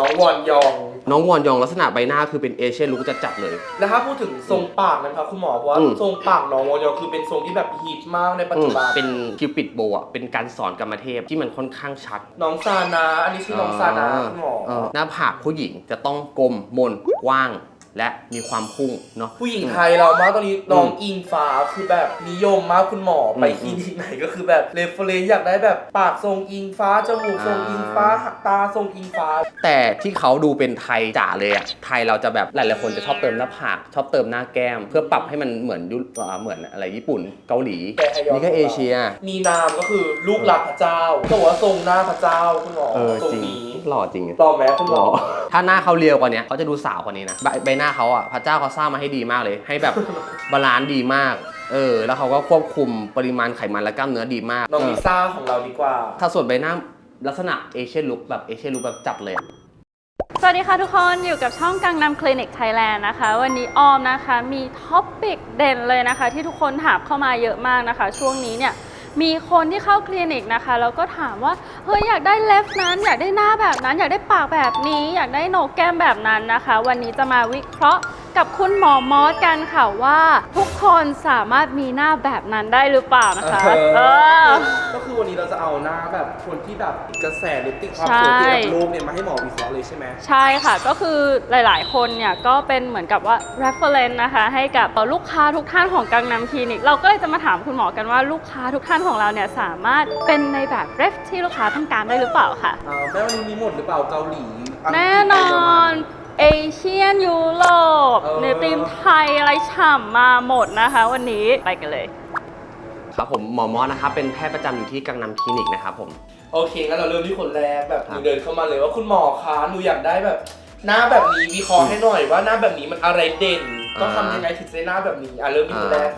น้องวอนยอง น้องวอนยองลักษณะใบหน้าคือเป็นเอเชียนลุกจะจัดเลย แล้วถ้าพูดถึงทรงปากนะครับคุณหมอเพราะว่าอืม ทรงปากน้องวอนยองคือเป็นทรงที่แบบฮิตมากในปัจจุบัน เป็นคิวปิดโบอะเป็นการสอนกรรมเทพที่มันค่อนข้างชัดน้องซานา อันนี้ชื่อน้องซานาคุณหมอ เออหน้าผากผู้หญิงจะต้องกลมมนกว้าง และมีความพุ่งเนาะ ผู้หญิงไทยเรามากตอนนี้น้องอืมอิงฟ้าคือแบบนิยมมากคุณหมอไปอืมคลินิกไหนก็คือแบบเรฟเฟรนอยากได้แบบปากทรงอิงฟ้าจมูกทรงอ่าอิงฟ้าตาทรงอิงฟ้า แต่ที่เขาดูเป็นไทยจ๋าเลยอะไทยเราจะแบบหลายๆคนจะชอบเติมหน้าผากชอบเติมหน้าแก้ม เพื่อปรับให้มันเหมือนยุอ่าเหมือนอะไรญี่ปุ่นเกาหลีแต่ไทยยอมนี่ก็เอเชียมีนามก็คือลูกหลักพระเจ้าแต่ว่าทรงหน้าพระเจ้าคุณหมอเออทรงจริงนี้หล่อจริงอะต่อแม้คุณหมอถ้าหน้าเขาเรียวกว่านี้เขาจะดูสาวกว่านี้นะใบใบหน้าเขาอะพระเจ้าเขาสร้างมาให้ดีมากเลย ให้แบบบาลานซ์ดีมาก เออ แล้วเขาก็ควบคุมปริมาณไขมันและกล้ามเนื้อดีมากน้องเอลิอซ่าของเราดีกว่า ถ้าส่วนใบหน้าลักษณะเอเชียนลุคแบบเอเชียนลุคแบบจัดเลยอะสวัสดีค่ะทุกคนอยู่กับช่องกังนำคลินิกไทยแลนด์นะคะ วันนี้ออมนะคะมีท็อปิกเด่นเลยนะคะ ที่ทุกคนถามเข้ามาเยอะมากนะคะ ช่วงนี้เนี่ย มีคนที่เข้าคลินิกนะคะแล้วก็ถามว่าเฮ้ยอยากได้เล็บนั้นอยากได้หน้าแบบนั้น อยากได้ปากแบบนี้ อยากได้โหนกแก้มแบบนั้นนะคะ วันนี้จะมาวิเคราะห์ กับคุณหมอมอสกันค่ะว่าทุกคนสามารถมีหน้าแบบนั้นได้หรือเปล่านะคะเอเอออก็คือวันนี้เราจะเอาหน้าแบบคนที่แบบติดกระแสหรือติดความใช่สวยติดกับรูปเนี่ยมาให้หมอวิเคราะห์เลยใช่ไหมใช่ค่ะก็คือหลาย ๆ คนเนี่ยก็เป็นเหมือนกับว่า reference นะคะ ให้กับลูกค้าทุกท่านของกังนำคลินิก เราก็เลยจะมาถามคุณหมอกันว่าลูกค้าทุกท่านของเราเนี่ยสามารถเป็นในแบบเรฟที่ลูกค้าต้องการได้หรือเปล่าค่ะ อ่าแม่วันนี้มีหมดหรือเปล่าเกาหลีอังกฤษแน่นอนเอ เชียนยุโรปเออ เนตีมไทยอะไรฉ่ำมาหมดนะคะ วันนี้ไปกันเลย ครับผมหมอมอสนะครับเป็นแพทย์ประจำอยู่ที่กังนำคลินิกนะครับผม โอเคงั้นเราเริ่มที่คนแรกแบบหครันูบเดินเข้ามาเลยว่าคุณหมอคะหนูอยากได้แบบ หน้าแบบนี้วิเคราะห์ให้หน่อยว่าหน้าแบบนี้มันอะไรเด่น ต้องทำยังไงถึงจะได้หน้าแบบนี้อะเริ่มที่คนแรก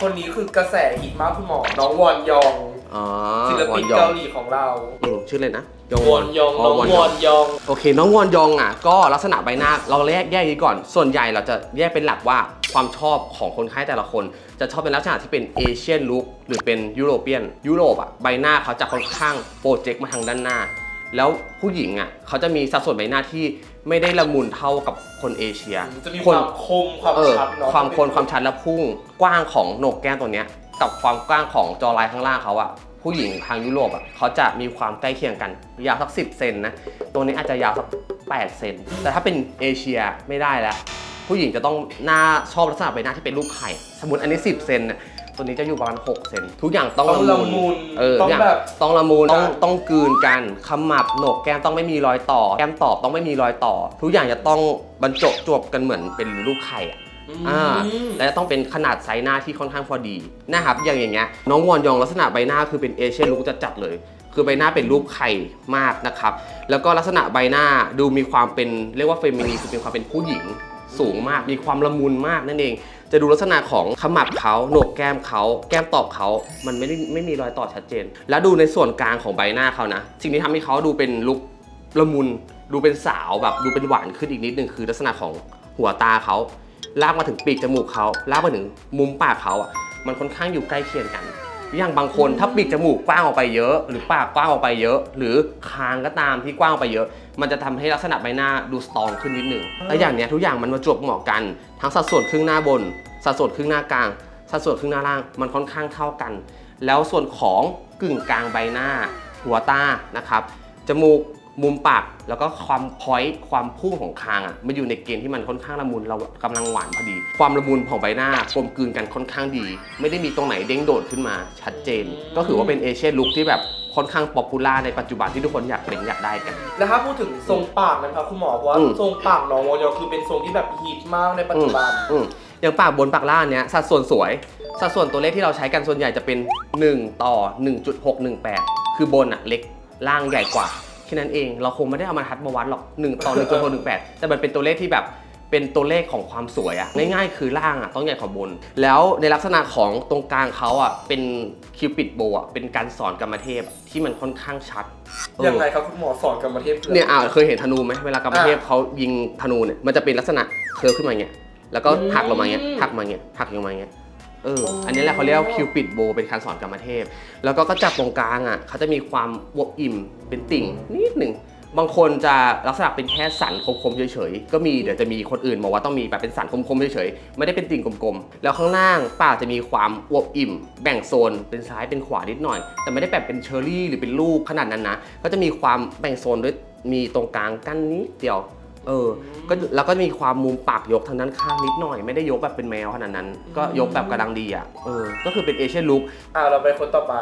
คนนี้คือกระแสฮิตมากคุณหมอ น้องวอนยอง อ๋อศิลวอปินนยอเกางหลีของเรา อืมชื่อเลยนะ วอนยองน้องวอนยอง โอเค น้องวอนยองอะ ก็ลักษณะใบหน้าเราแยกแยกนี้ก่อน ส่วนใหญ่เราจะแยกเป็นหลักว่าความชอบของคนไข้แต่ละคน จะชอบเป็นลักษณะที่เป็นเอเชียนลุคหรือเป็นยุโรเปียนยุโรปอะใบหน้าเขาจะค่อนข้างโปรเจกต์มาทางด้านหน้า แล้วผู้หญิงอะเขาจะมีสัดส่วนใบหน้าที่ไม่ได้ละมุนเท่ากับคนเอเชียจะมีคนความคมความเออชัดเนาะความโคนความชัดและพุ่งกว้างของโหนกแก้มตัวเนี้ยกับความกว้างของจอลายข้างล่างเขาอะ ผู้หญิงทางยุโรปอะเขาจะมีความใกล้เคียงกัน ยาวสัก 10 เซนนะ ตัวนี้อาจจะยาวสัก 8 เซน แต่ถ้าเป็นเอเชียไม่ได้แล้ว ผู้หญิงจะต้องหน้าชอบลักษณะใบหน้าที่เป็นรูปไข่ สมมติอันนี้ 10 เซนเนี่ยตัวนี้จะอยู่ประมาณ 6 เซน ทุกอย่างต้องต้องละละมุนมุนเออต้องทุกย่าแบบต้องละมุน ต้องต้องกลืนกันขมับโหนกแก้มต้องไม่มีรอยต่อ แก้มตอบต้องไม่มีรอยต่อ ทุกอย่างจะต้องบรรจบจวบกันเหมือนเป็นรูปไข่อะ อ่าและต้องเป็นขนาดไซส์หน้าที่ค่อนข้างพอดีนะครับอย่างอย่างเงี้ยน้องวอนยองลักษณะใบหน้าคือเป็นเอเชียลุคจะจัดเลย คือใบหน้าเป็นรูปไข่มากนะครับ แล้วก็ลักษณะใบหน้าดูมีความเป็นเรียกว่าเฟมินีคือเป็นความเป็นผู้หญิงสูงมาก มีความละมุนมากนั่นเอง จะดูลักษณะของขมับเขาโหนกแก้มเขาแก้มตอบเขา มันไม่ได้ไม่มีรอยต่อชัดเจน แล้วดูในส่วนกลางของใบหน้าเขานะ สิ่งที่ทำให้เขาดูเป็นลุคละมุน ดูเป็นสาวแบบดูเป็นหวานขึ้นอีกนิดนึงคือลักษณะของหัวตาเขา ลากมาถึงปีกจมูกเขาลากมาถึงมุมปากเขาอะมันค่อนข้างอยู่ใกล้เคียงกัน อย่างบางคนถ้าปีกจมูกกว้างออกไปเยอะ หรือปากกว้างออกไปเยอะ หรือคางก็ตามที่กว้างออกไปเยอะ มันจะทำให้ลักษณะใบหน้าดูสตรองขึ้นนิดหนึ่งและอย่างเนี้ยทุกอย่างมันมาจวบเหมาะกัน ทั้งสัดส่วนครึ่งหน้าบน สัดส่วนครึ่งหน้ากลาง สัดส่วนครึ่งหน้าล่างมันค่อนข้างเท่ากัน แล้วส่วนของกึ่งกลางใบหน้า หัวตานะครับจมูก มุมปากแล้วก็ความพอยต์ความพุ่งของคางอะมันอยู่ในเกณฑ์ที่มันค่อนข้างละมุนเรากำลังหวานพอดี ความละมุนของใบหน้ากลมกลืนกันค่อนข้างดี ไม่ได้มีตรงไหนเด้งโดดขึ้นมาชัดเจน ก็ถือว่าเป็นเอเชียลุคที่แบบค่อนข้างป๊อปปูล่าในปัจจุบันที่ทุกคนอยากเป็นอยากได้กัน แล้วถ้าพูดถึงทรงปากนะครับคุณหมอเพราะว่าอืม ทรงปากน้องวอนยองคือเป็นทรงที่แบบฮิตมากในปัจจุบัน อืมอย่างปากบนปากล่างเนี้ยสัดส่วนสวย สัดส่วนตัวเลขที่เราใช้กันส่วนใหญ่จะเป็น 1 ต่อ 1.618 คือบนอะเล็กล่างใหญ่กว่าแค่นั้นเอง เราคงไม่ได้เอามาทัดมาวัดหรอก1ต่อ1.618แต่มันเป็นตัวเลขที่แบบเป็นตัวเลขของความสวยอะง่ายๆ คือล่างอะต้องใหญ่กว่าบน แล้วในลักษณะของตรงกลางเขาอะเป็นคิวปิดโบอะเป็นการสอนกรรมเทพอะที่มันค่อนข้างชัดเออยังไงครับคุณหมอสอนกรรมเทพคือเนี่ยอ่าเคยเห็นธนูไหมเวลากรรมเทพเขายิงธนูเนี่ยมันจะเป็นลักษณะเคิร์ฟขึ้นมาอย่างเงี้ยแล้วก็หักลงมาอย่างเงี้ยหักมาอย่างเงี้ยหักลงมาอย่างเงี้ย เออ อันนี้แหละเขาเรียกว่าคิวปิดโบเป็นการสอนกรรมเทพ แล้วก็ก็จับตรงกลางอะเขาจะมีความอวบอิ่มเป็นติ่งนิดหนึ่งบางคนจะลักษณะเป็นแค่สันคมๆเฉยๆ ก็มีเดี๋ยวจะมีคนอื่นบอกว่าต้องมีแบบเป็นสันคมๆเฉยๆ ไม่ได้เป็นติ่งกลมๆ แล้วข้างล่างปากจะมีความอวบอิ่ม แบ่งโซนเป็นซ้ายเป็นขวานิดหน่อย แต่ไม่ได้แบบเป็นเชอร์รี่หรือเป็นลูกขนาดนั้นนะ ก็จะมีความแบ่งโซนด้วยมีตรงกลางกั้นนิดเดียว เออ ก็แล้วก็จะมีความมุมปากยกทางด้านข้างนิดหน่อย ไม่ได้ยกแบบเป็นแมวขนาดนั้น ก็ยกแบบกระดังดีอะ เออ ก็คือเป็นเอเชียนลุค อ่าเราไปคนต่อไป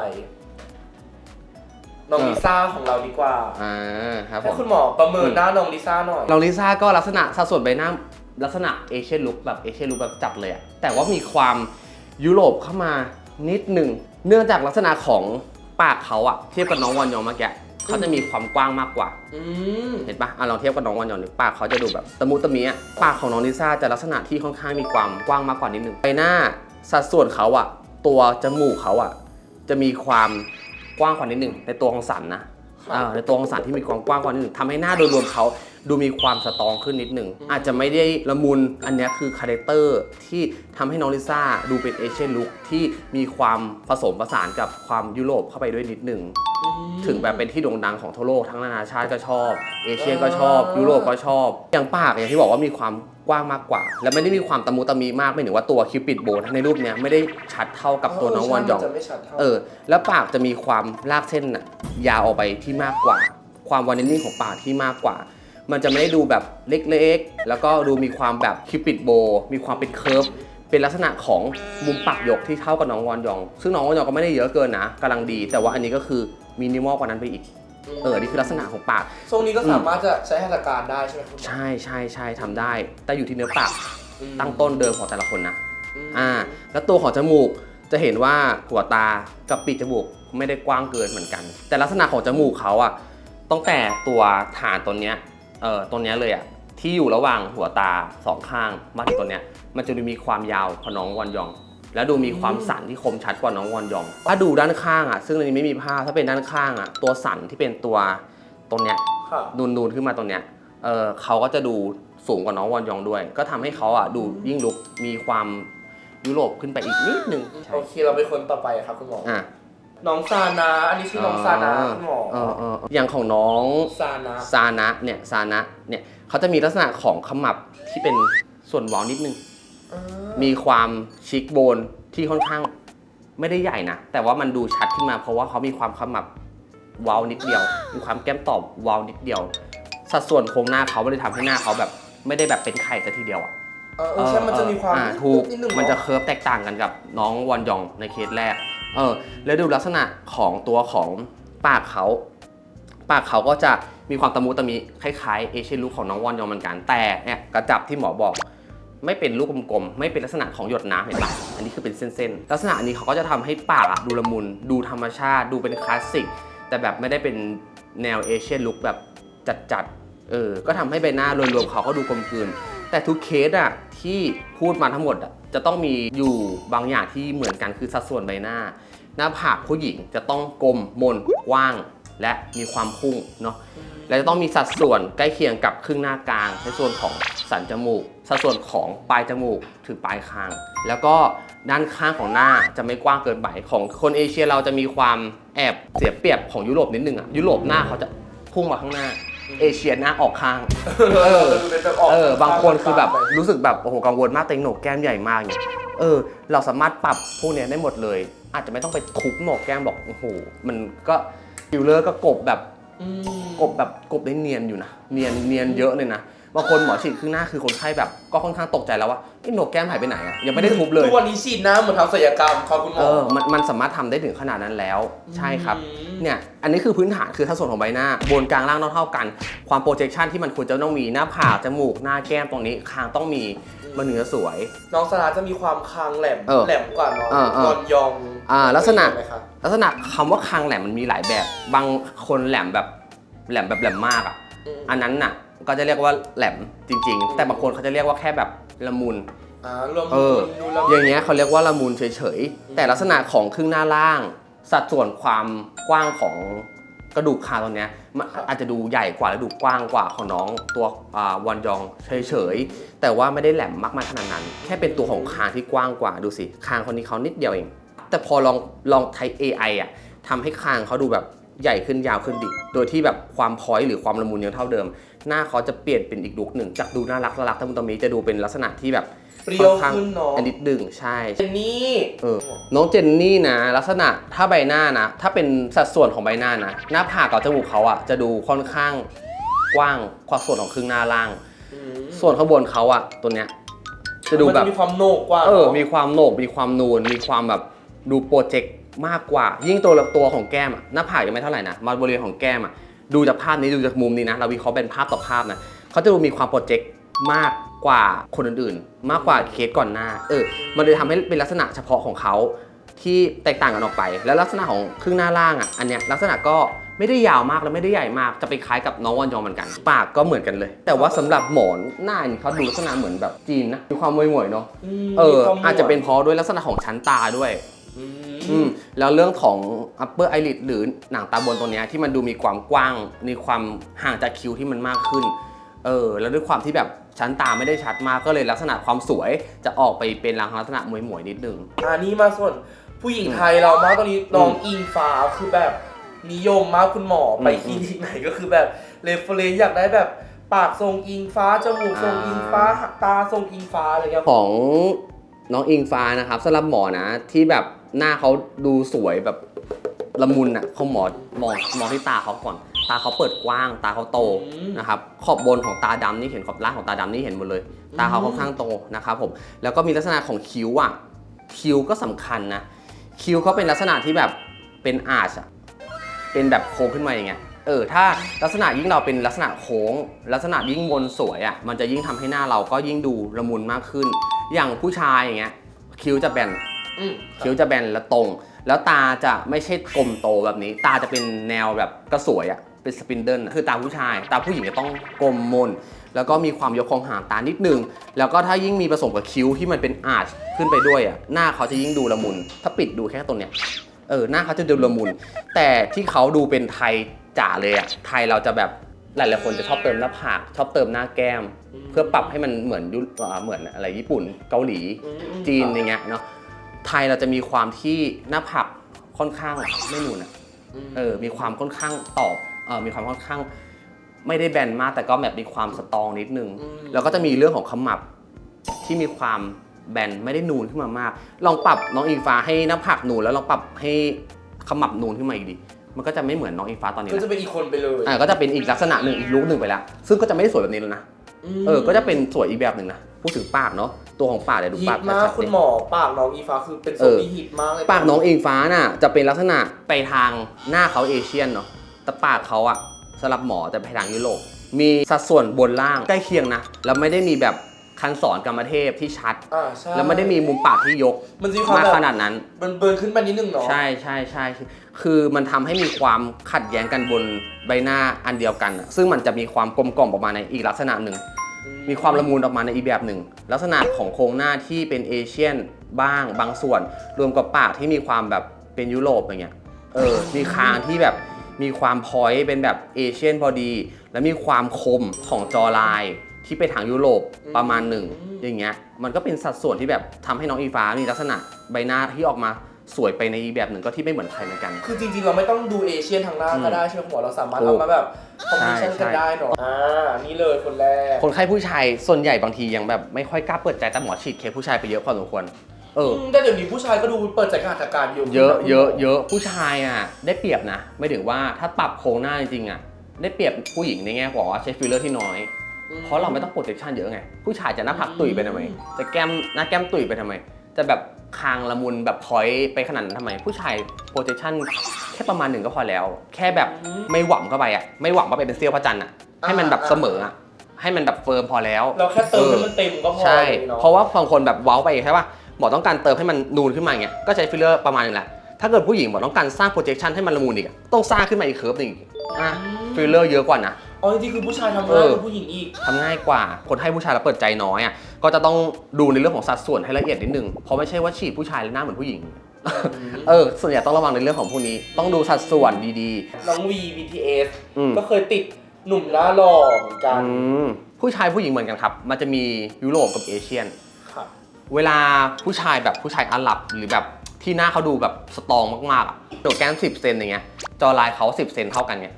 น้องเออ ลิซ่าของเราดีกว่าอ่า ครับผให้ม คุณหมอประเมินหน้าน้องลิซ่าหน่อยลองลิซ่าก็ลักษณะสัดส่วนใบหน้าลักษณะเอเชียนลุคแบบเอเชียนลุคแบบจัดเลยอะแต่ว่ามีความยุโรปเข้ามานิดหนึ่ง เนื่องจากลักษณะของปากเขาอะเทียบกับน้องวอนยองเมื่อกี้ เขาจะมีความกว้างมากกว่าอืมเห็นปะอะลองเทียบกับน้องวอนยองหรือปากเขาจะดูแบบตะมุตะมิอะปากของน้องลิซ่าจะลักษณะที่ค่อนข้างมีความกว้างมากกว่านิดหนึงใบหน้าสัดส่วนเขาอะตัวจมูกเขาอะจะมีความกว้างกว่านิดหนึ่งในตัวของสันนะครับอ่าในตัวของสันที่มีความกว้างกว่านิดหนึ่งทำให้หน้าโดยรวมเขา ดูมีความสตรองขึ้นนิดหนึ่ง อาจจะไม่ได้ละมุนอันเนี้ยคือคาแรคเตอร์ที่ทำให้น้องลิซ่าดูเป็นเอเชียนลุคที่มีความผสมผสานกับความยุโรปเข้าไปด้วยนิดหนึ่งอืมถึงแบบเป็นที่โด่งดังของทั่วโลกทั้งนานาชาติก็ชอบ เอเชียก็ชอบ ยุโรปก็ชอบ อย่างปากอย่างที่บอกว่ามีความกว้างมากกว่า และไม่ได้มีความตะมุตะมีมากไม่ถึงว่าตัวคิวปิดโบนในรูปเนี้ยไม่ได้ชัดเท่ากับตัวน้องวอนยองใช่มัจะไม่ชัดเท่า เออ แล้วปากจะมีความลากเส้นน่ะยาวออกไปที่มากกว่า ความวานิลนิ่งของปากที่มากกว่า มันจะไม่ได้ดูแบบเล็กๆ แล้วก็ดูมีความแบบคิวปิดโบ มีความเป็นเคิร์ฟเป็นลักษณะของมุมปากหยกที่เท่ากับน้องวอนยอง ซึ่งน้องวอนยองก็ไม่ได้เยอะเกินนะกำลังดี แต่ว่าอันนี้ก็คือมินิมอลกว่านั้นไปอีก เออ นี่คือลักษณะของปาก ทรงนี้ก็สามารถจะใช้หัตถการได้ใช่ไหมคุณหมอใช่ใช่ใช่ทำได้ แต่อยู่ที่เนื้อปากอืมตั้งต้นเดิมของแต่ละคนนะมอ่า แล้วตัวของจมูกจะเห็นว่าหัวตากับปีกจมูกไม่ได้กว้างเกินเหมือนกัน แต่ลักษณะของจมูกเขาอะตั้งแต่ตัวฐานตัวเนี้ย เออตัวเนี้ยเลยอะที่อยู่ระหว่างหัวตาสองข้างมาถึงตัวเนี้ยมันจะดูมีความยาวของน้องวอนยอง แล้วดูมีความสันที่คมชัดกว่าน้องวอนยองถ้าดูด้านข้างอะซึ่งอันนี้ไม่มีภาพถ้าเป็นด้านข้างอะตัวสันที่เป็นตัวตรงเนี้ยค่ะนูนนูนๆขึ้นมาตรงเนี้ยเออเขาก็จะดูสูงกว่าน้องวอนยองด้วย ก็ทำให้เขาอะดูยิ่งลุกมีความยุโรปขึ้นไปอีกนิดนึง โอเคเราไปคนต่อไปครับคุณหมอ อะ น้องซานา อันนี้ชื่อน้องซานาคุณหมอเออเอออย่างของน้องซานาซานะเนี่ยซานะเนี่ยเขาจะมีลักษณะของขมับที่เป็นส่วนเว้านิดนึง อ่ามีความชิคโบนที่ค่อนข้างไม่ได้ใหญ่นะ แต่ว่ามันดูชัดขึ้นมาเพราะว่าเขามีความขมับเว้านิดเดียว มีความแก้มตอบเว้านิดเดียว สัดส่วนโครงหน้าเขาไม่ได้ทำให้หน้าเขาแบบไม่ได้แบบเป็นไข่ซะทีเดียวอะ เออเออใช่มันจะมีความอ่ถูกนิดนึงมันจะเอเคิร์ฟแตกต่างกันกับน้องวอนยองในเคสแรก เออแล้วดูลักษณะของตัวของปากเขาปากเขาก็จะมีความตะมุตะมิคล้ายๆเอเชียลูกของน้องวอนยองเหมือนกันแต่เนี่ยกระจับที่หมอบอก ไม่เป็นลูกกลมๆไม่เป็นลักษณะของหยดน้ำเห็นปะอันนี้คือเป็นเส้นๆลักษณะนี้เขาก็จะทำให้ปากดูละมุนดูธรรมชาติ ดูเป็นคลาสสิกแต่แบบไม่ได้เป็นแนวเอเชียลุคแบบจัดๆเออก็ทำให้ใบหน้ารวมๆเขาก็ดูกลมกลืนแต่ทุกเคสอะที่พูดมาทั้งหมดอะ จะต้องมีอยู่บางอย่างที่เหมือนกันคือสัดส่วนใบหน้า หน้าผากผู้หญิงจะต้องกลมมนกว้าง และมีความพุ่งเนาะและจะต้องมีสัดส่วนใกล้เคียงกับครึ่งหน้ากลาง ในส่วนของสันจมูก สัดส่วนของปลายจมูกถึงปลายคาง แล้วก็ด้านข้างของหน้าจะไม่กว้างเกินไปของคนเอเชียเราจะมีความแอบเสียเปรียบของยุโรปนิดนึงอะยุโรปหน้าเขาจะพุ่งมาข้างหน้า เอเชียหน้าออกข้าง เออเป็นแบบออกเออ บางคนคือแบบไปรู้สึกแบบโอ้โหกังวลมากเต็งโหนกแก้มใหญ่มากเนี่ยเออ เราสามารถปรับพวกเนี้ยได้หมดเลย อาจจะไม่ต้องไปทุบโหนกแก้มบอกโอ้โหมันก็ฟิลเลอร์ก็กบแบบอืมกบแบบกบได้เนียนอยู่นะเนียนเนียนเยอะเลยนะ บางคนหมอฉีดครึ่งหน้าคือคนไข้แบบก็ค่อนข้างตกใจแล้วว่าไอ้โหนกแก้มหายไปไหนอะยังไม่ได้ทุบเลย ทุกวันนี้ฉีดน้ำเหมือนทำศัลยกรรมครับคุณหมเออ อ มันมันสามารถทำได้ถึงขนาดนั้นแล้ว ใช่ครับ อืม เนี่ย อันนี้คือพื้นฐานคือทั้งส่วนของใบหน้า บนกลางล่างต้องเท่ากัน ความโปรเจคชันที่มันควรจะต้องมีหน้าผากจมูก หน้าแก้มตรงนี้ คางต้องมีมันถึงจะสวย น้องสลาจะมีความคางแหลมเออแหลมกว่าน้องเออเออกอนยองอ่าลักษณะ ไหมครับ ลักษณะคำว่าคางแหลมมันมีหลายแบบ บางคนแหลมแบบแหลมแบบแหลมมากอะ อืม อันนั้นน่ะ ก็จะเรียกว่าแหลมจริงอืมๆแต่บางคนเขาจะเรียกว่าแค่แบบละมุน อ่ารวมเออ ดูแล้วอย่างเงี้ยเขาเรียกว่าละมุนเฉยอืมๆแต่ลักษณะของครึ่งหน้าล่าง สัดส่วนความกว้างของกระดูกคางตรงเนี้ยมันอาจจะดูใหญ่กว่าและดูกว้างกว่าของน้องตัวอ่าวอนยองเฉยๆ แต่ว่าไม่ได้แหลมมากมายขนาดนั้น แค่เป็นตัวของคางที่กว้างกว่าดูสิคางคนนี้เขานิดเดียวเอง แต่พอลองลองใช้ AI อะทำให้คางเขาดูแบบ ใหญ่ขึ้นยาวขึ้นดิโดยที่แบบความพอยหรือความละมุนยังเท่าเดิม หน้าเขาจะเปลี่ยนเป็นอีกลุคหนึ่ง จากดูน่ารักน่ารักทั้งตรงนี้จะดูเป็นลักษณะที่แบบเปรี้ยวค่อข้างขึ้นเนาะอันนิดดึงใช่เจนนี่เออน้องเจนนี่นะ ลักษณะถ้าใบหน้านะ ถ้าเป็นสัดส่วนของใบหน้านะ หน้าผากกับจมูกเขาอะจะดูค่อนข้างกว้างควาส่วนของครึ่งหน้าล่าง ส่วนข้างบนเขาอะตัวเนี้ยจะดูแบบมีความโหนกกว่าเออมีความโหนกมีความนูนมีความแบบดูโปรเจกต์ มากกว่า ยิ่งตัวละตัวของแก้มอะหน้าผากยังไม่เท่าไหร่นะมาบริเวณของแก้มอะดูจากภาพนี้ดูจากมุมนี้นะ เราวิเคราะห์เป็นภาพต่อภาพนะเขาจะดูมีความโปรเจกต์มากกว่าคนอื่นๆ มากกว่าเคสก่อนหน้า เออ มันเลยทำให้เป็นลักษณะเฉพาะของเขาที่แตกต่างกันออกไป แล้วลักษณะของครึ่งหน้าล่างอะ อันเนี้ยลักษณะก็ไม่ได้ยาวมากและไม่ได้ใหญ่มาก จะไปคล้ายกับน้องวันยองเหมือนกัน ปากก็เหมือนกันเลย แต่ว่าสำหรับหมอนหน้านี่เขาดูลักษณะเหมือนแบบจีนนะ มีความมวยๆเนาะมเออมีควมอาจจะเป็นเพราะด้วยลักษณะของชั้นตาด้วย อือืมมแล้วเรื่องของ upper eyelid หรือหนังตาบนตัวเนี้ยที่มันดูมีความกว้าง มีความห่างจากคิ้วที่มันมากขึ้น เออ แล้วด้วยความที่แบบชั้นตาไม่ได้ชัดมากก็เลยลักษณะความสวยจะออกไปเป็นลักษณะหมวยๆนิดนึง อันนี้มาส่วนผู้หญิงไทยเรามากตอนนี้น้องอิงฟ้าคือแบบนิยมมากคุณหมอไปอืมคลินิกไหนก็คือแบบเรฟเฟรนอยากได้แบบปากทรงอิงฟ้าจมูกทรงอ่าอิงฟ้าตาทรงอิงฟ้าอะไรเงี้ยของน้องอิงฟ้านะครับสำหรับหมอนะที่แบบ หน้าเขาดูสวยแบบละมุนอะเขาหมอมองมองที่ตาเขาก่อน ตาเขาเปิดกว้าง ตาเขาโตนะครับ ขอบบนของตาดำนี่เห็นขอบล่างของตาดำนี่เห็นหมดเลย ตาเขาค่อนข้างโตนะครับผม แล้วก็มีลักษณะของคิ้วอะ คิ้วก็สำคัญนะ คิ้วเขาเป็นลักษณะที่แบบเป็นอาร์ชอะเป็นแบบโค้งขึ้นมาอย่างเงี้ย เออ ถ้าลักษณะยิ่งเราเป็นลักษณะโค้ง ลักษณะยิ่งมนสวยอะ มันจะยิ่งทำให้หน้าเราก็ยิ่งดูละมุนมากขึ้น อย่างผู้ชายอย่างเงี้ย คิ้วจะแบน อืมคิ้วจะแบนและตรง แล้วตาจะไม่ใช่กลมโตแบบนี้ ตาจะเป็นแนวแบบกระสวยอะ่ะเป็นสปินเดิลคือตาผู้ชาย ตาผู้หญิงจะต้องกลมมน แล้วก็มีความยกของหางตานิดนึง แล้วก็ถ้ายิ่งมีผสมกับคิ้วที่มันเป็นอาร์ชขึ้นไปด้วยอะ่ะหน้าเขาจะยิ่งดูละมุน ถ้าปิดดูแค่ตรงเนี้ย เออ หน้าเขาจะดูละมุน แต่ที่เขาดูเป็นไทยจ๋าเลยอะ่ะไทยเราจะแบบหลายๆคนจะชอบเติมหน้าผากชอบเติมหน้าแก้ม เพื่อปรับให้มันเหมือนยุอ่าเหมือนอะไรญี่ปุ่นเกาหลีอืมจีนอย่างเงี้ยเนาะ ไทยเราจะมีความที่หน้าผากค่อนข้างไม่นูนอะมเออมีความค่อนข้างตอบเออมีความค่อนข้างไม่ได้แบนมากแต่ก็แบบมีความสตรองนิดนึงอืมแล้วก็จะมีเรื่องของขมับที่มีความแบนไม่ได้นูนขึ้นมามาก ลองปรับน้องอิงฟ้าให้หน้าผากนูนแล้วลองปรับให้ขมับนูนขึ้นมาอีกดิมันก็จะไม่เหมือนน้องอิงฟ้าตอนนี้ก็นะจะเป็นอีกคนไปเลยอ่าก็จะเป็นอีกลักษณะหนึ่งอีกลุคหนึ่งไปแล้ว ซึ่งก็จะไม่ได้สวยแบบนี้แล้วนะม เออ ก็จะเป็นสวยอีกแบบหนึ่งนะ พูดถึงปากเนาะ ตัวของปากเดี๋ยวดูฮิปากตมากชัดๆคุณดิหมอปากน้องอีฟ้าคือเป็นทเอรงอที่ฮิตมากเลยปากน้องอิงฟ้าน่ะ จะเป็นลักษณะไปทางหน้าเขาเอเชียนเนาะ แต่ปากเขาอะสำหรับหมอจะไปทางยุโรป มีสัดส่วนบนล่างใกล้เคียงนะ แล้วไม่ได้มีแบบ คันสอนกรรมเทพที่ชัด อ่าใช่แล้วไม่ได้มีมุมปากที่ยกมันจะมีความมากแบบขนาดนั้น มันเบิร์นขึ้นมานิดนึงเนาะ ใช่ใช่ใช่คือคือมันทำให้มีความขัดแย้งกันบนใบหน้าอันเดียวกันอะซึ่งมันจะมีความกลมกล่อมออกมาในอีกลักษณะหนึ่ง มีความละมุนออกมาในอีกแบบหนึ่ง ลักษณะของโครงหน้าที่เป็นเอเชียนบ้างบางส่วน รวมกับปากที่มีความแบบเป็นยุโรปอย่างเงี้ยเออมีคางที่แบบมีความพอยต์เป็นแบบเอเชียนพอดี แล้วมีความคมของจอลาย ที่ไปทางยุโรปประมาณหนึ่งอย่างเงี้ยมันก็เป็นสัดส่วนที่แบบทำให้น้องอีฟ้ามีลักษณะใบหน้าที่ออกมาสวยไปในอีกแบบหนึ่งก็ที่ไม่เหมือนใครเหมือนกัน คือจริงๆ เราไม่ต้องดูเอเชียนทางหน้าอืมก็ได้ใช่ไหมคุณหมอเราสามารถถูกเอามาแบบคอมบิเนชันใช่กันได้เนาะอ่าอันนี่เลยคนแรก คนไข้ผู้ชายส่วนใหญ่บางทียังแบบไม่ค่อยกล้าเปิดใจแต่หมอฉีดเคสผู้ชายไปเยอะพอสมควรเออมแต่เดี๋ยวนี้ผู้ชายก็ดูเปิดใจกับหัตถการเยอะขึ้นเยอะนเยอะเยอะผู้ชายอะได้เปรียบนะ ไม่ถึงว่าถ้าปรับโครงหน้าจริงๆอะได้เปรียบผู้หญิงในแง่ของว่าใช้ฟิลเลอร์ที่น้อยอืม เพราะเราไม่ต้องโปรเจคชันเยอะไง ผู้ชายจะหน้าผากตุ๋ยไปทำไม จะแก้มหน้าแก้มตุ๋ยไปทำไม จะแบบคางละมุนแบบพอยต์ไปขนาดนั้นทำไม ผู้ชายโปรเจคชันแค่ประมาณหนึ่งก็พอแล้ว แค่แบบไม่หวังเข้าไปอะ ไม่หวังว่าไปเป็นเซี่ยวพระจันทร์อะ ให้มันแบบเสมออะ ให้มันแบบเฟิร์มพอแล้วเราแค่เติมให้มันเต็มก็พอใช่เลยเนาะเพราะว่าบางคนแบบเว้าไปใช่ป่ะหมอต้องการเติมให้มันนูนขึ้นมาอย่างเงี้ย ก็ใช้ฟิลเลอร์ประมาณนึงแหละ ถ้าเกิดผู้หญิงหมอต้องการสร้าง projection ให้มันละมุนอีกอะต้องสร้างขึ้นมาอีกเคิร์ฟหนึ่งอีกอะฟิลเลอร์เยอะกว่านะ อ๋อจริงๆคือผู้ชายทำเอง่ายอ กว่าผู้หญิงอีก ทำง่ายกว่า คนให้ผู้ชายแล้วเปิดใจน้อยอะ ก็จะต้องดูในเรื่องของสัดส่วนให้ละเอียดนิดนึง เพราะไม่ใช่ว่าฉีดผู้ชายแล้วหน้าเหมือนผู้หญิง เออ ส่วนใหญ่ต้องระวังในเรื่องของพวกนี้ ต้องดูสัดส่วนดีน้องวี BTS ๆ อืมก็เคยติดหนุ่มหน้าหล่อเหมือนกันอืมผู้ชายผู้หญิงเหมือนกันครับ มันจะมียุโรปกับเอเชียนครับเวลาผู้ชายแบบผู้ชายอาหรับหรือแบบ ที่หน้าเขาดูแบบสตรองมากๆอะโดดแก้ม10 เซนอย่างเงี้ย จอลายเขา10 เซนเท่ากันเนี่ย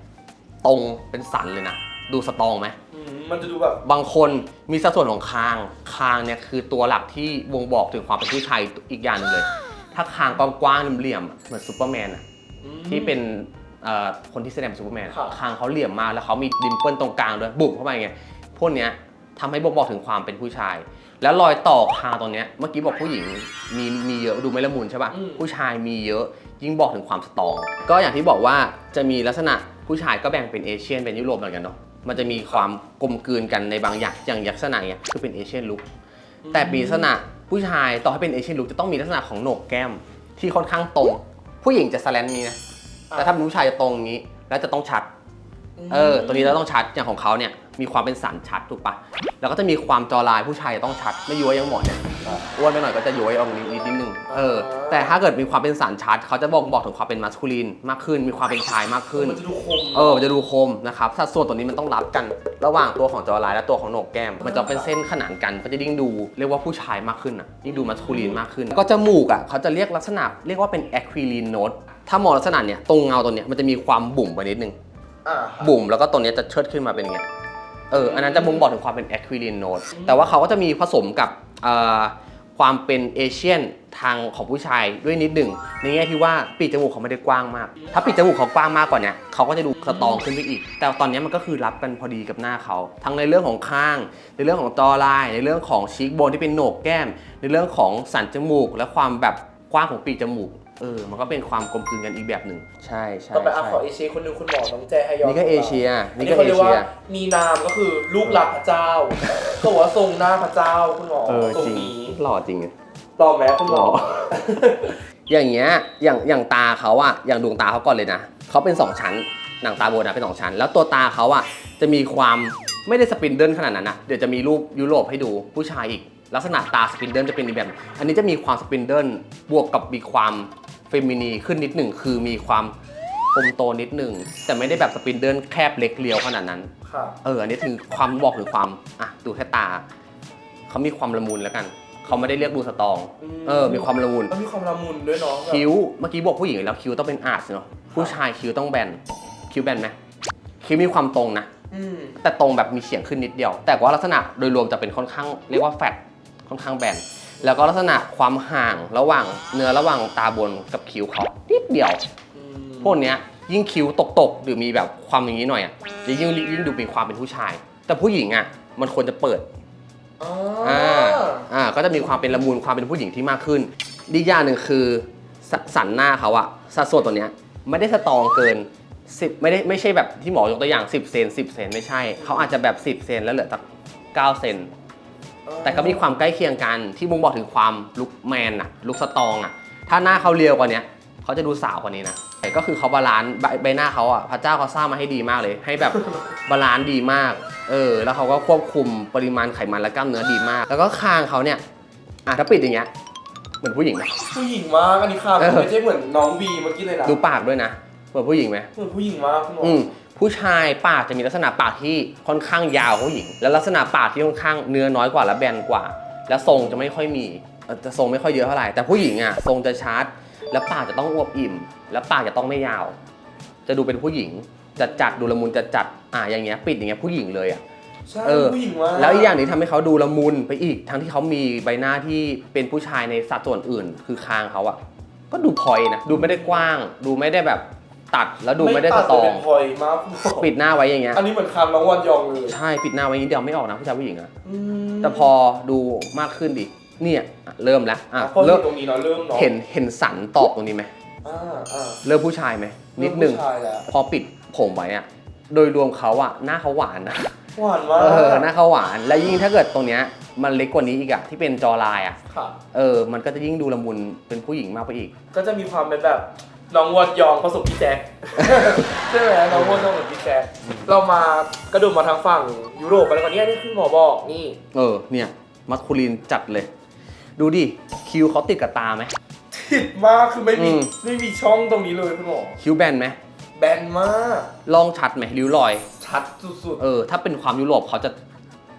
ตรงเป็นสันเลยนะ ดูสตรองไหม อืมมันจะดูแบบบางคนมีสัดส่วนของคาง คางเนี่ยคือตัวหลักที่บ่งบอกถึงความเป็นผู้ชายอีกอย่างหนึงเลย ถ้าคางกว้างๆเหลี่ยมๆอะเหมือนซูเปอร์แมนอะ อืม ที่เป็นเอ่อคนที่แสดงเป็นซูเปอร์แมนอะครับ คางเขาเหลี่ยมมากแล้วเขามีดิมเปิลตรงกลางด้วยบุ๋มเข้าไปไงพวกเนี้ยทำให้บ่งบอกถึงความเป็นผู้ชาย แล้วรอยต่อคางตรงเนี้ยเมื่อกี้บอกผู้หญิงมีมีเยอะดูไม่ละมุนใช่ปะอืม ผู้ชายมีเยอะยิ่งบอกถึงความสตรอง ก็อย่างที่บอกว่าจะมีลักษณะผู้ชายก็แบ่งเป็นเอเชียนเป็นยุโรปเหมือนกันเนาะมันจะมีความกลมกลืนกันในบางอย่างอย่างลักษณะเนี้ยคือเป็นเอเชียนลุคแต่มีลักษณะผู้ชายต่อให้เป็นเอเชียนลุคจะต้องมีลักษณะของโหนกแก้มที่ค่อนข้างตรง ผู้หญิงจะสแลนนี้นะแต่ถ้าเป็นผู้ชายจะตรงอย่างนี้ แล้วจะต้องชัด เออตัวนี้เราต้องชัดอย่างของเขาเนี่ยมีความเป็นสันชัดถูกปะแล้วก็จะมีความจอลายผู้ชายจะต้องชัดไม่ย้วยยังหมดเนี่ยอ้วนไปหน่อยก็จะย้วยออกนิดนิดนิดนึงเออแต่ถ้าเกิดมีความเป็นสันชัดเขาจะบอกบอกถึงความเป็นมัสคูลีนมากขึ้น มีความเป็นชายมากขึ้นมันจะดูคมเออมันจะดูคมนะครับสัดส่วนตัวนี้มันต้องรับกัน ระหว่างตัวของจอลายและตัวของโหนกแก้ม มันจะเป็นเส้นขนานกันก็จะยิ่งดูเรียกว่าผู้ชายมากขึ้นอะยิ่งดูมัสคูลีนมากขึ้น ก็จมูกอะเขาจะเรียกลักษณะ เรียกว่าเป็นแอควิลีนโนตถ้ามองลักษณะเนี่ยตรงเงาตัวเนี้ยมันจะมีความบุ๋มไปนิดนึงอ่าครั บบุ๋มแล้วก็ตัวเนี้ยจะเชิดขึ้นมาเป็นอย่างเงี้ยเอออันนั้นจะบ่งบอกถึงความเป็น Aquiline Note แต่ว่าเขาก็จะมีผสมกับเอ่อความเป็นเอเชียนทางของผู้ชายด้วยนิดหนึ่งในแง่ที่ว่าปีกจมูกเขาไม่ได้กว้างมาก ถ้าปีกจมูกเขากว้างมากกว่าเนี้ยเขาก็จะดูสตรองขึ้นไปอีก แต่ตอนเนี้ยมันก็คือรับกันพอดีกับหน้าเขา ทั้งในเรื่องของข้าง ในเรื่องของจอลาย ในเรื่องของชีกโบนที่เป็นโหนกแก้ม ในเรื่องของสันจมูก และความแบบกว้างของปีกจมูก เออ มันก็เป็นความกลมกลืนกันอีกแบบหนึ่ง ใช่ใช่ต่อไปอะใช่ขอเอเชียคนหนึ่งคุณหมอน้องแจฮยอนนี่ก็เอเชียอันนี่นี้ก็เขาเอเรียกเชีว่าย มีนามก็คือลูกหลักพระเจ้าเขาบอกว่าทรงหน้าพระเจ้าคุณหมอเออทรงจริง นี้หล่อจริงอะต่อแม้คุณหมอหรออย่างเงี้ย อย่างอย่างตาเขาอะอย่างดวงตาเขาก่อนเลยนะ เขาเป็น 2 ชั้น หนังตาบนนะเป็น 2 ชั้น แล้วตัวตาเขาอะจะมีความไม่ได้สปินเดิลขนาดนั้นนะ เดี๋ยวจะมีรูปยุโรปให้ดูผู้ชายอีก ลักษณะตาสปินเดิลจะเป็นอีกแบบ อันนี้จะมีความสปินเดิลบวกกับมีความ เฟมินีขึ้นนิดหนึ่งคือมีความอมโตนิดหนึ่งแต่ไม่ได้แบบสปินเดิลแคบเล็กเลียวขนาดนั้นค่ะเอออันนี้คือความบอกถึงความอะดูแค่ตา เขามีความละมุนแล้วกัน เขาไม่ได้เรียกดูสตรองอืมเออ มีความละมุน มันมีความละมุนด้วยเนาะแบบคิ้ว เมื่อกี้บอกผู้หญิงแล้วคิ้วต้องเป็นอาร์ตเนาะผู้ชายคิ้วต้องแบน คิ้วแบนไหมคิ้วมีความตรงนะ อืมแต่ตรงแบบมีเฉียงขึ้นนิดเดียว แต่ว่าลักษณะโดยรวมจะเป็นค่อนข้างเรียกว่าแฟตค่อนข้างแบน แล้วก็ลักษณะความห่างระหว่างเนื้อระหว่างตาบนกับคิ้วเขานิดเดียวอืมพวกเนี้ยยิ่งคิ้วตกๆ หรือมีแบบความอย่างนี้หน่อยอะจะยิ่งยิ่งดูมีความเป็นผู้ชาย แต่ผู้หญิงอะมันควรจะเปิดอ๋ออ่าอ่าก็จะมีความเป็นละมุนความเป็นผู้หญิงที่มากขึ้นอีกอย่างหนึ่งคือสสันหน้าเขาอะสัดส่วนตัวเนี้ยไม่ได้สตรองเกิน10ไม่ได้ไม่ใช่แบบที่หมอยกตัวอย่าง 10 เซน10 เซนไม่ใช่ เขาอาจจะแบบ 10 เซนแล้วเหลือสัก9เซน แต่ก็มีความใกล้เคียงกันที่มุงบอกถึงความลุกแมนอะลุกสตรองอะถ้าหน้าเขาเรียวกว่าเนี้ยเขาจะดูสาวกว่านี้นะแต่ก็คือเขาบาลานซ์ใบใบหน้าเขาอะพระเจ้าเขาสร้างมาให้ดีมากเลย ให้แบบบาลานซ์ดีมาก เออ แล้วเขาก็ควบคุมปริมาณไขมันและกล้ามเนื้อดีมาก แล้วก็คางเขาเนี่ยอะถ้าปิดอย่างเงี้ยเหมือนผู้หญิงไหมผู้หญิงมากอันนี้ค่ะเออไม่ใช่เหมือนน้องวีเมื่อกี้เลยนะดูปากด้วยนะเหมือนผู้หญิงไหมเหมือนผู้หญิงมากคุณหมออืม ผู้ชายปากจะมีลักษณะปากที่ค่อนข้างยาวกว่าผู้หญิง แล้วลักษณะปากที่ค่อนข้างเนื้อน้อยกว่าและแบนกว่า แล้วทรงจะไม่ค่อยมีเอ่อจะทรงไม่ค่อยเยอะเท่าไหร่แต่ผู้หญิงอะทรงจะชัดแล้วปากจะต้องอวบอิ่ม แล้วปากจะต้องไม่ยาว จะดูเป็นผู้หญิงจัดจัดๆดูละมุนจัดจัดๆอะอย่างเงี้ยปิดอย่างเงี้ยผู้หญิงเลยอะใช่เออผู้หญิงมากแล้วอีกอย่างหนึงทำให้เขาดูละมุนไปอีก ทั้งที่เขามีใบหน้าที่เป็นผู้ชายในสัดส่วนอื่น คือคางเขาอะก็ดูพลอยนะดูไม่ได้กว้าง ดูไม่ได้แบบ ตัดแล้วดูไม่ได้สตรองไม่ตัดแต่เป็นพลอยมากคุณหมอปิดหน้าไว้อย่างเงี้ย อันนี้เหมือนคำน้องวันยองเลยใช่ปิดหน้าไว้อย่างนี้เดียวไม่ออกนะผู้ชายผู้หญิงอะอืมแต่พอดูมากขึ้นดิเนี่ยอะเริ่มแล้วอะพอเริ่เริ่มตรงนี้เนาะเริ่มเนาะเห็นเห็นสันตอกตรงนี้ไหมอ่าอ่าเริ่มผู้ชายไหมนิดนึง เริ่มผู้ชายแล้วพอปิดผมไว้อะโดยรวมเขาอะหน้าเขาหวานนะหวานมากเออหน้าเขาหวาน และยิ่งถ้าเกิดตรงเนี้ยมันเล็กกว่านี้อีกอะที่เป็นจอลายอะค่ะ เออ มันก็จะยิ่งดูละมุนเป็นผู้หญิงมากไปอีก ก็จะมีความเป็นแบบ น้องวันยองผสมพี่แจ็คใช่ไหมน้องวันยองกับพี่แจ็คเรามากระโดดมาทางฝั่งยุโรปไปแล้วกันเนี่ยนี่คือหมอบอกนี่ เออ เนี่ย มัสคูลีนจัดเลย ดูดิ คิ้วเขาติดกับตาไหม ติดมากคือไม่มีอืม ไม่มีช่องตรงนี้เลยคุณหมอ คิ้วแบนไหมแบนมากล่องชัดไหมริ้วรอย ชัดสุดเออ ถ้าเป็นความยุโรปเขาจะ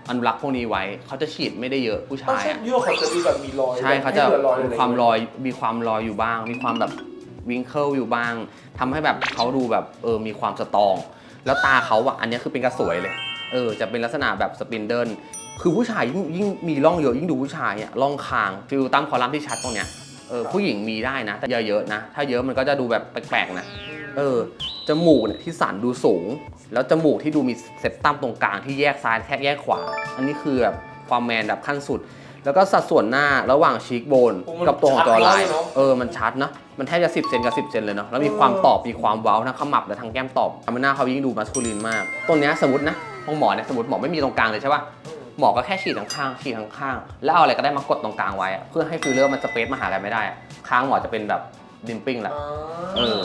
อนุรักษ์พวกนี้ไว้ เขาจะฉีดไม่ได้เยอะผู้ต้องชายใช่อะยุโรปเขาจะดูแบบมีรอยใช่เขาจะให้หลือรอยมีอะไรความลอย มีความลอยอยู่บ้าง มีความแบบ วิงเคิลอยู่บ้างทำให้แบบเขาดูแบบเออมีความสตรอง แล้วตาเขาอะอันนี้คือเป็นกระสวยเลย เออ จะเป็นลักษณะแบบสปินเดิลคือผู้ชายยิ่งมีร่องเยอะยิ่งดูผู้ชายอะร่องคางฟิลตั้มคอลัมน์ที่ชัดตรงเนี้ยเออผู้หญิงมีได้นะ แต่อย่าเยอะนะ ถ้าเยอะมันก็จะดูแบบแปลกๆนะเออจมูกเนี่ยที่สันดูสูง แล้วจมูกที่ดูมีเซปตัมตรงกลางที่แยกซ้ายแทกแยกขวา อันนี้คือแบบความแมนแบบขั้นสุด แล้วก็สัดส่วนหน้าระหว่างชีกโบนโอ้มันกับตัวของจอไลน์ชัดมากเลยเนอะ เออมันชัดนะ มันแทบจะ 10เซนกับ 10เซนเลยเนาะแล้วมีความตอบมีความเว้าทั้งขมับและทั้งแก้มตอบทำให้หน้าเขายิ่งดูมัสคูลินมากตรงเนี้ยสมมตินะของหมอเนี่ยสมมติหมอไม่มีตรงกลางเลยใช่ป่ะหมอก็แค่ฉีดข้างๆฉีดข้างๆแล้วเอาอะไรก็ได้มากดตรงกลางไว้อะเพื่อให้ฟิลเลอร์มันสเปซมาหากันไม่ได้อะค้างหมอจะเป็นแบบดิมปิ้งแหละอ่าเออ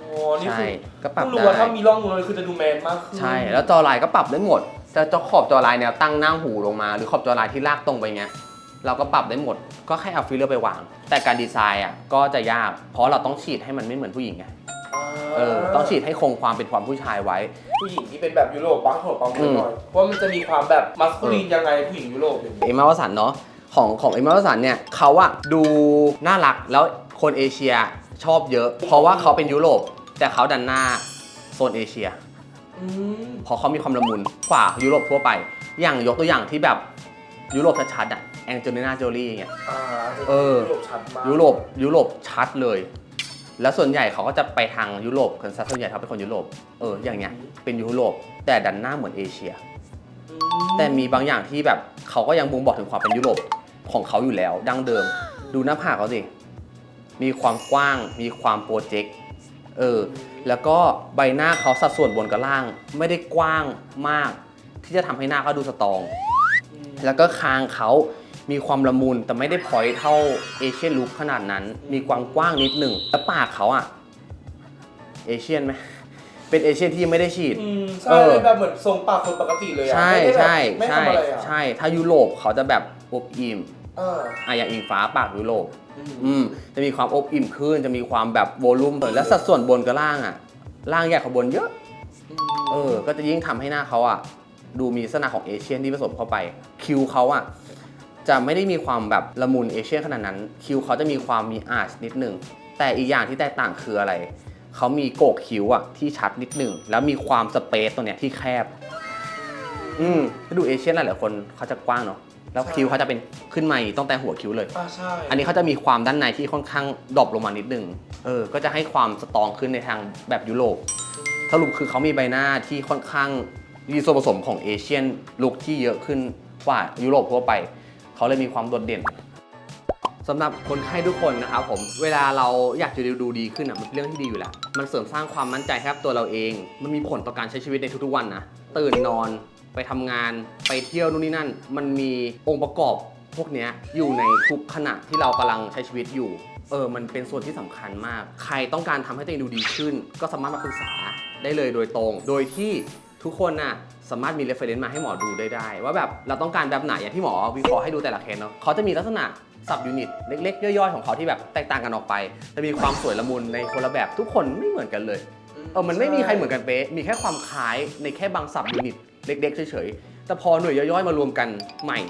โอ้นี่ใช่คือก็ปรับเพิ่งรู้ได้ ว่าถ้ามีร่องเลยคือจะดูแมนมากขึ้น ใช่ แล้วจอไลน์ก็ปรับได้หมด จะจอขอบจอไลน์เนี่ยตั้งหน้าหูลงมา หรือขอบจอไลน์ที่ลากตรงไปเงี้ยเราก็ปรับได้หมด ก็แค่เอาฟิลเลอร์ไปวาง แต่การดีไซน์อะก็จะยาก เพราะเราต้องฉีดให้มันไม่เหมือนผู้หญิงไงาเออ ต้องฉีดให้คงความเป็นความผู้ชายไว้ ผู้หญิงที่เป็นแบบยุโรปบ้างขอบางอืมหน่อยเพราะมันจะมีความแบบมัสคูลินยังไงผู้หญิงยุโรปอย่างนี้เอมมาวสันเนาะ ของของเอมมาวสันเนี่ยเขาอะดูน่ารักแล้วคนเอเชียชอบเยอะ เพราะว่าเขาเป็นยุโรปแต่เขาดันหน้าโซนเอเชียอืม เพราะเขามีความละมุนกว่ายุโรปทั่วไป อย่างยกตัวอย่างที่แบบยุโรปชัดๆอะแองเจลิน่าโจลี่อย่างเงี้ย อ่าเออ ยุโรปชัดมากยุโรปยุโรปชัดเลย แล้วส่วนใหญ่เขาก็จะไปทางยุโรปคนซะส่วนใหญ่เขาเป็นคนยุโรป เออ อย่างเงี้ย เป็นยุโรป แต่ดันหน้าเหมือนเอเชียอืแต่มีบางอย่างที่แบบเขาก็ยังบ่งบอกถึงความเป็นยุโรปของเขาอยู่แล้ว ดั้งเดิม ดูหน้าผากเขาสิ มีความกว้าง มีความโปรเจกต์ เออ แล้วก็ใบหน้าเขาสัดส่วนบนกับล่าง ไม่ได้กว้างมาก ที่จะทำให้หน้าเขาดูสตรองอืมแล้วก็คางเขามีความละมุนแต่ไม่ได้พอยเท่าเอเชียนลุคขนาดนั้น มีความกว้างนิดหนึ่งแล้วปากเขาอะเอเชียนไหมเป็นเอเชียนที่ยังไม่ได้ฉีดอืมเอใช่อเป็นแบบเหมือนทรงปากคนปกติเลยอะใช่ไม่ได้แบบใช่ไม่ใช่ทำอะไรอะใช่ถ้ายุโรปเขาจะแบบอบอิ่ม เอออะอย่างอิงฟ้าปากยุโรปอืมอืมจะมีความอบอิ่มขึ้น จะมีความแบบโวลูมและสัดส่วนบนกับล่างอะล่างใหญ่กว่าบนเยอะ เออ ก็จะยิ่งทำให้หน้าเขาอะดูมีลักษณะของเอเชียนที่ผสมเข้าไป คิ้วเขาอะจะไม่ได้มีความแบบละมุนเอเชียนขนาดนั้น คิ้วเขาจะมีความมีอาร์ชนิดหนึ่งแต่อีกอย่างที่แตกต่างคืออะไร เขามีโกกคิ้วอะที่ชัดนิดหนึ่งแล้วมีความสเปซตรงเนี้ยที่แคบ อืมถ้าดูเอเชียนหลายๆคนเขาจะกว้างเนาะ แล้วคิ้วเขาจะเป็นขึ้นมาตั้งแต่หัวคิ้วเลย อ่าใช่อันนี้เขาจะมีความด้านในที่ค่อนข้างดรอปลงมานิดหนึ่งเออ ก็จะให้ความสตรองขึ้นในทางแบบยุโรป สรุปคือเขามีใบหน้าที่ค่อนข้างมีส่วนผสมของเอเชียนลุคที่เยอะขึ้นกว่ายุโรปทั่วไป เขาเลยมีความโดดเด่นสำหรับคนไข้ทุกคนนะครับผม เวลาเราอยากจะดูดีขึ้นอะมันเป็นเรื่องที่ดีอยู่แล้ว มันเสริมสร้างความมั่นใจให้กับตัวเราเอง มันมีผลต่อการใช้ชีวิตในทุกๆวันนะ ตื่นนอน ไปทำงานไปเที่ยวนู่นนี่นั่น มันมีองค์ประกอบพวกเนี้ยอยู่ในทุกขณะที่เรากำลังใช้ชีวิตอยู่เออมันเป็นส่วนที่สำคัญมาก ใครต้องการทำให้ตัวเองดูดีขึ้น ก็สามารถมาปรึกษาได้เลยโดยตรง โดยที่ทุกคนน่ะสามารถมี reference มาให้หมอดูได้ได้ ว่าแบบเราต้องการแบบไหนอย่างที่หมอวิเคราะห์ให้ดูแต่ละเคสเนาะเขาจะมีลักษณะสับยูนิตเล็กๆ ย่อยๆ ของเขาที่แบบแตกต่างกันออกไป แต่มีความสวยละมุนในคนละแบบทุกคนไม่เหมือนกันเลย เออ มันไม่มีใครเหมือนกันเป๊ะ มีแค่ความคล้ายในแค่บางสับยูนิต เล็กๆเฉยๆ แต่พอหน่วยย่อยๆมารวมกันใหม่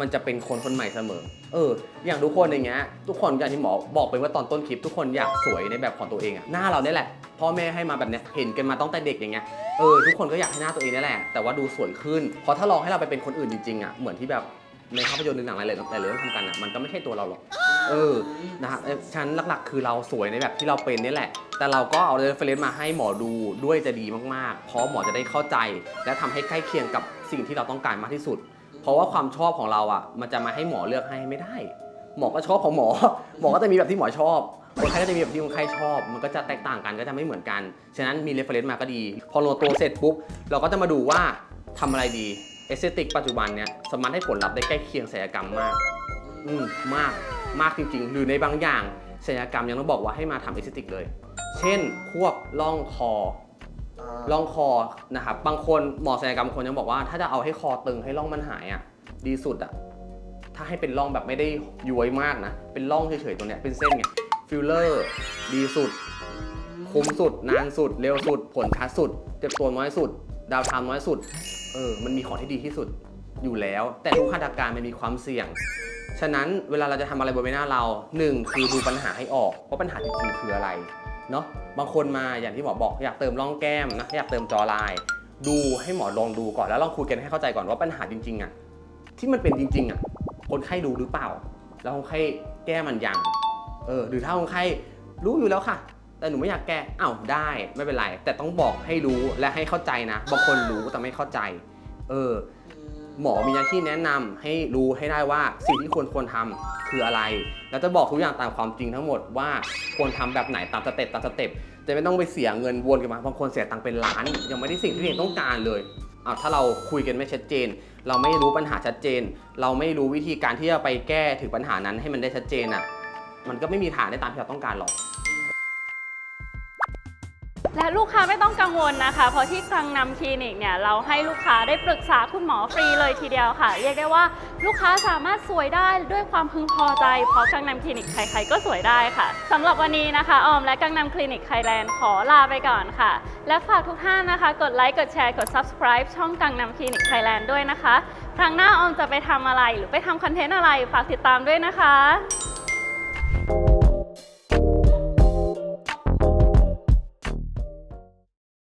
มันจะเป็นคนคนใหม่เสมอ เออ อย่างทุกคนอย่างเงี้ย ทุกคนอย่างที่หมอบอกไปว่าตอนต้นคลิป ทุกคนอยากสวยในแบบของตัวเองอะหน้าเราเนี่ยแหละ พ่อแม่ให้มาแบบเนี้ย เห็นกันมาตั้งแต่เด็กอย่างเงี้ย เออ ทุกคนก็อยากให้หน้าตัวเองนี่แหละ แต่ว่าดูสวยขึ้น เพราะถ้าลองให้เราไปเป็นคนอื่นจริงๆอะเหมือนที่แบบในภาพยนตร์หรือหนังอะไรหลายๆเรื่องทำกันอะมันก็ไม่ใช่ตัวเราหรอก เออนะครับฉันหลักๆ คือเราสวยในแบบที่เราเป็นนี่แหละ แต่เราก็เอาเรฟเฟรนซ์มาให้หมอดูด้วยจะดีมากๆ เพราะหมอจะได้เข้าใจ และทำให้ใกล้เคียงกับสิ่งที่เราต้องการมากที่สุด เพราะว่าความชอบของเราอะ มันจะมาให้หมอเลือกให้ไม่ได้ หมอก็ชอบของหมอ หมอก็จะมีแบบที่หมอชอบคนไข้ก็จะมีแบบที่คนไข้ชอบ มันก็จะแตกต่างกันก็จะไม่เหมือนกัน ฉะนั้นมีเรฟเฟรนซ์มาก็ดี พอลงตัวเสร็จปุ๊บ เราก็จะมาดูว่าทำอะไรดี เอสเตติกปัจจุบันเนี่ยสามารถให้ผลลัพธ์ได้ใกล้เคียงศัลยกรรมมาก อืมมาก มากจริง ๆ หรือในบางอย่างศัลยกรรมยังต้องบอกว่าให้มาทำเอสเตติกเลย เช่นพวกร่องคอร่องคอนะครับบางคนหมอศัลยกรรมบางคนยังบอกว่าถ้าจะเอาให้คอตึงให้ร่องมันหายอะดีสุดอะถ้าให้เป็นร่องแบบไม่ได้ย้วยมากนะ เป็นร่องเฉยๆตรงเนี้ยเป็นเส้นไงฟิลเลอร์ดีสุด คุ้มสุด นานสุด เร็วสุด ผลชัดสุด เจ็บตัวน้อยสุด ดาวไทม์น้อยสุด เออ มันมีของที่ดีที่สุดอยู่แล้ว แต่ทุกมาตรการมันมีความเสี่ยง ฉะนั้นเวลาเราจะทำอะไรบนใบหน้าเราหนึ่งคือดูปัญหาให้ออกว่าปัญหาจริงๆคืออะไรเนาะบางคนมาอย่างที่หมอบอกอยากเติมร่องแก้มนะอยากเติมจอลาย ดูให้หมอลองดูก่อนแล้วลองคุยกันให้เข้าใจก่อนว่าปัญหาจริงๆอะที่มันเป็นจริงๆอะคนไข้ดูหรือเปล่า แล้วคนไข้แก้มันยังเออหรือถ้าคนไข้รู้อยู่แล้วค่ะ แต่หนูไม่อยากแก้อ้าวได้ไม่เป็นไร แต่ต้องบอกให้รู้และให้เข้าใจนะบางคนรู้แต่ไม่เข้าใจ เออ หมอมีหน้าที่แนะนำให้รู้ให้ได้ว่าสิ่งที่ควรควรทำคืออะไร แล้วจะบอกทุกอย่างตามความจริงทั้งหมดว่าควรทำแบบไหนตามสเต็ปตามสเต็ปจะไม่ต้องไปเสียเงินวนกันมาบางคนเสียตังค์เป็นล้าน ยังไม่ได้สิ่งที่ตัวเองต้องการเลยเอาถ้าเราคุยกันไม่ชัดเจน เราไม่รู้ปัญหาชัดเจน เราไม่รู้วิธีการที่จะไปแก้ถึงปัญหานั้นให้มันได้ชัดเจนอะมันก็ไม่มีทางได้ตามที่เราต้องการหรอก และลูกค้าไม่ต้องกังวลนะคะ เพราะที่กังนำคลินิกเนี่ยเราให้ลูกค้าได้ปรึกษาคุณหมอฟรีเลยทีเดียวค่ะ เรียกได้ว่าลูกค้าสามารถสวยได้ด้วยความพึงพอใจ เพราะกังนำคลินิกใครๆก็สวยได้ค่ะสำหรับวันนี้นะคะออมและกังนำคลินิกไทยแลนด์ขอลาไปก่อนค่ะ และฝากทุกท่านนะคะ กดไลค์กดแชร์กด subscribe ช่องกังนำคลินิกไทยแลนด์ด้วยนะคะครั้งหน้าออมจะไปทำอะไรหรือไปทำคอนเทนต์อะไรฝากติดตามด้วยนะคะ